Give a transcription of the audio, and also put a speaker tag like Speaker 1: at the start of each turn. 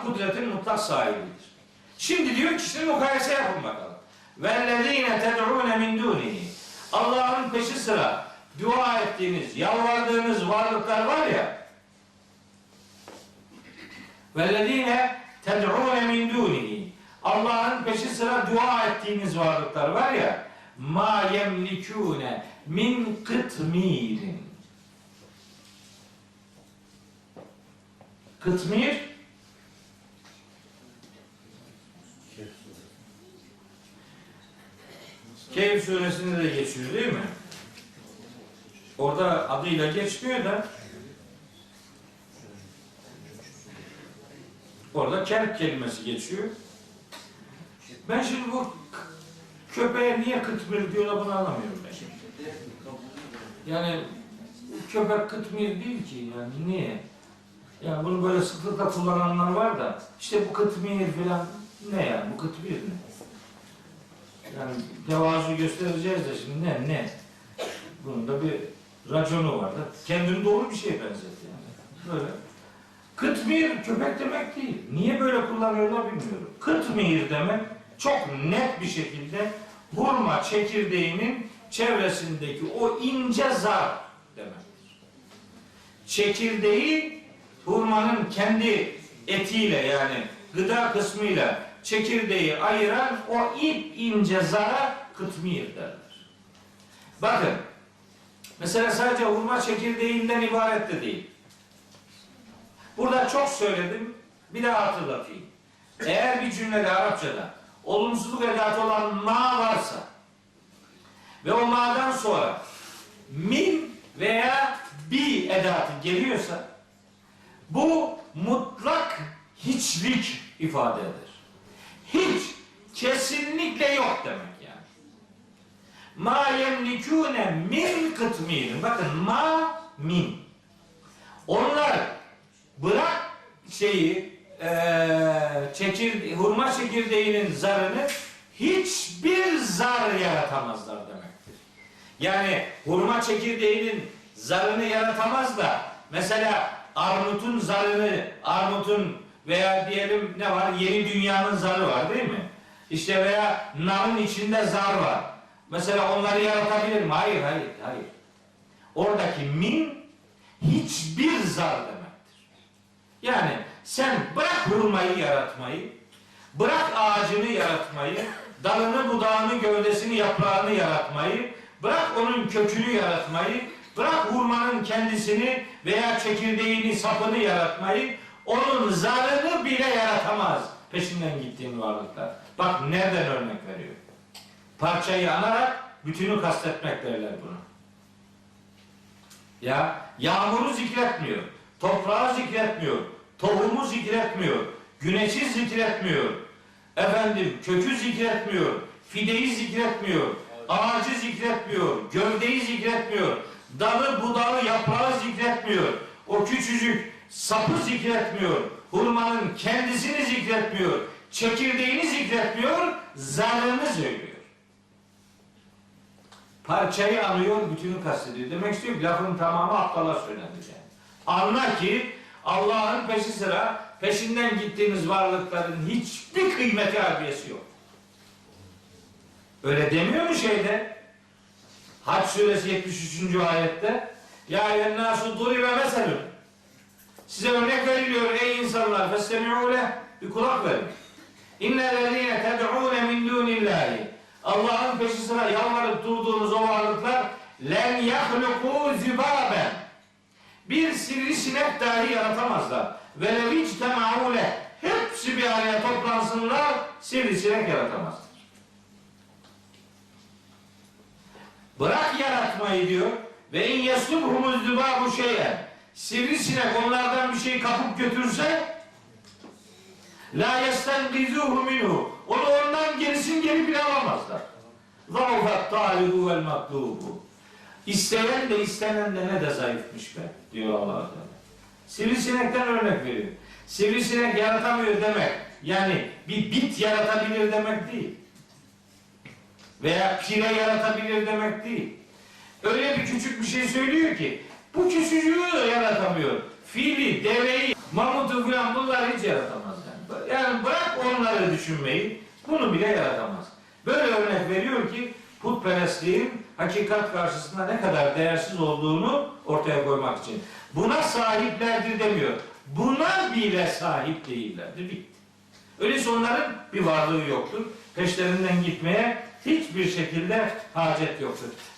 Speaker 1: Allah kudretin mutlak sahibidir. Şimdi diyor ki şimdi mukayese yapın bakalım. وَالَّذ۪ينَ تَدْعُونَ مِنْ دُونِهِ Allah'ın peşi sıra dua ettiğiniz, yalvardığınız varlıklar var ya وَالَّذ۪ينَ تَدْعُونَ مِنْ دُونِهِ Allah'ın peşi sıra dua ettiğiniz varlıklar var ya ma yemlikune min kıtmirin kıtmir Kehf suresinde de geçiyor değil mi? Orada adıyla geçmiyor da orada kelp kelimesi geçiyor. Ben şimdi bu köpeğe niye kıtmir diyorlar bunu anlamıyorum ben. Yani köpek kıtmir değil ki yani niye? Yani bunu böyle sıklıkla kullananlar var da işte bu kıtmir falan ne yani bu kıtmir ne? Yani tevazu göstereceğiz de şimdi ne ne? Bunun da bir raconu var da kendini doğru bir şeye benzet yani. Böyle. Kıtmir köpek demek değil. Niye böyle kullanıyorlar bilmiyorum. Kıtmir demek çok net bir şekilde hurma çekirdeğinin çevresindeki o ince zar demektir. Çekirdeği hurmanın kendi etiyle yani gıda kısmıyla çekirdeği ayıran o ip ince zara kıtmir derler. Bakın mesela sadece hurma çekirdeğinden ibaret de değil. Burada çok söyledim. Bir daha hatırlatayım. Eğer bir cümlede Arapçada olumsuzluk edatı olan ma varsa ve o ma'dan sonra min veya bi edatı geliyorsa bu mutlak hiçlik ifade eder. Hiç kesinlikle yok demek yani. Ma yemlikune min kıtmirin. Bakın ma min. Onlar bırak şeyi eee çekir, hurma çekirdeğinin zarını hiçbir zar yaratamazlar demektir. Yani hurma çekirdeğinin zarını yaratamaz da mesela armutun zarını, armutun veya diyelim ne var? Yeni dünyanın zarı var değil mi? İşte veya narın içinde zar var. Mesela onları yaratabilir mi? Hayır, hayır, hayır. Oradaki min hiçbir zar demektir. Yani sen bırak hurmayı yaratmayı, bırak ağacını yaratmayı, dalını, budağını, gövdesini, yaprağını yaratmayı, bırak onun kökünü yaratmayı, bırak hurmanın kendisini veya çekirdeğini, sapını yaratmayı, onun zarını bile yaratamaz peşinden gittiğin varlıklar. Bak nereden örnek veriyor. Parçayı anarak bütünü kastetmek derler buna. Ya yağmuru zikretmiyor, toprağı zikretmiyor, tohumu zikretmiyor, güneşi zikretmiyor, efendim kökü zikretmiyor, fideyi zikretmiyor, ağacı zikretmiyor, gövdeyi zikretmiyor, dalı, budağı, yaprağı zikretmiyor, o küçücük sapı zikretmiyor, hurmanın kendisini zikretmiyor, çekirdeğini zikretmiyor, zarını söylüyor. Parçayı anıyor, bütünü kastediyor. Demek istiyor ki lafın tamamı aptala söylenir yani. Anla ki Allah'ın peşi sıra peşinden gittiğiniz varlıkların hiçbir kıymeti harbiyesi yok. Öyle demiyor mu şeyde? Hac suresi 73. ayette Ya eyyennâsu duribe meselun Size örnek veriliyor ey insanlar festemi'û leh bir kulak verin. İnnellezîne ted'ûne min dûnillâhi Allah'ın peşi sıra yalvarıp durduğunuz o varlıklar len yahlukû zübâben bir sivrisinek dahi yaratamazlar. Ve levic temâule hepsi bir araya toplansınlar sivrisinek yaratamazlar. Bırak yaratmayı diyor. Ve in yeslubhumuz zübâbu şeyen sivrisinek onlardan bir şey kapıp götürse la yestengizuhu minhu onu ondan gerisin geri bile alamazlar. Zavfet talibu vel matlubu İsteyen de istenen de ne de zayıfmış be diyor Allah Teala. Sivrisinekten örnek veriyor. Sivrisinek yaratamıyor demek yani bir bit yaratabilir demek değil. Veya pire yaratabilir demek değil. Öyle bir küçük bir şey söylüyor ki bu küçücüğü yaratamıyor. Fili, deveyi mamutu falan bunları hiç yaratamaz yani. Yani bırak onları düşünmeyi, bunu bile yaratamaz. Böyle örnek veriyor ki putperestliğin hakikat karşısında ne kadar değersiz olduğunu ortaya koymak için. Buna sahiplerdir demiyor. Buna bile sahip değillerdir. Bitti. Öyleyse onların bir varlığı yoktur. Peşlerinden gitmeye hiçbir şekilde hacet yoktur.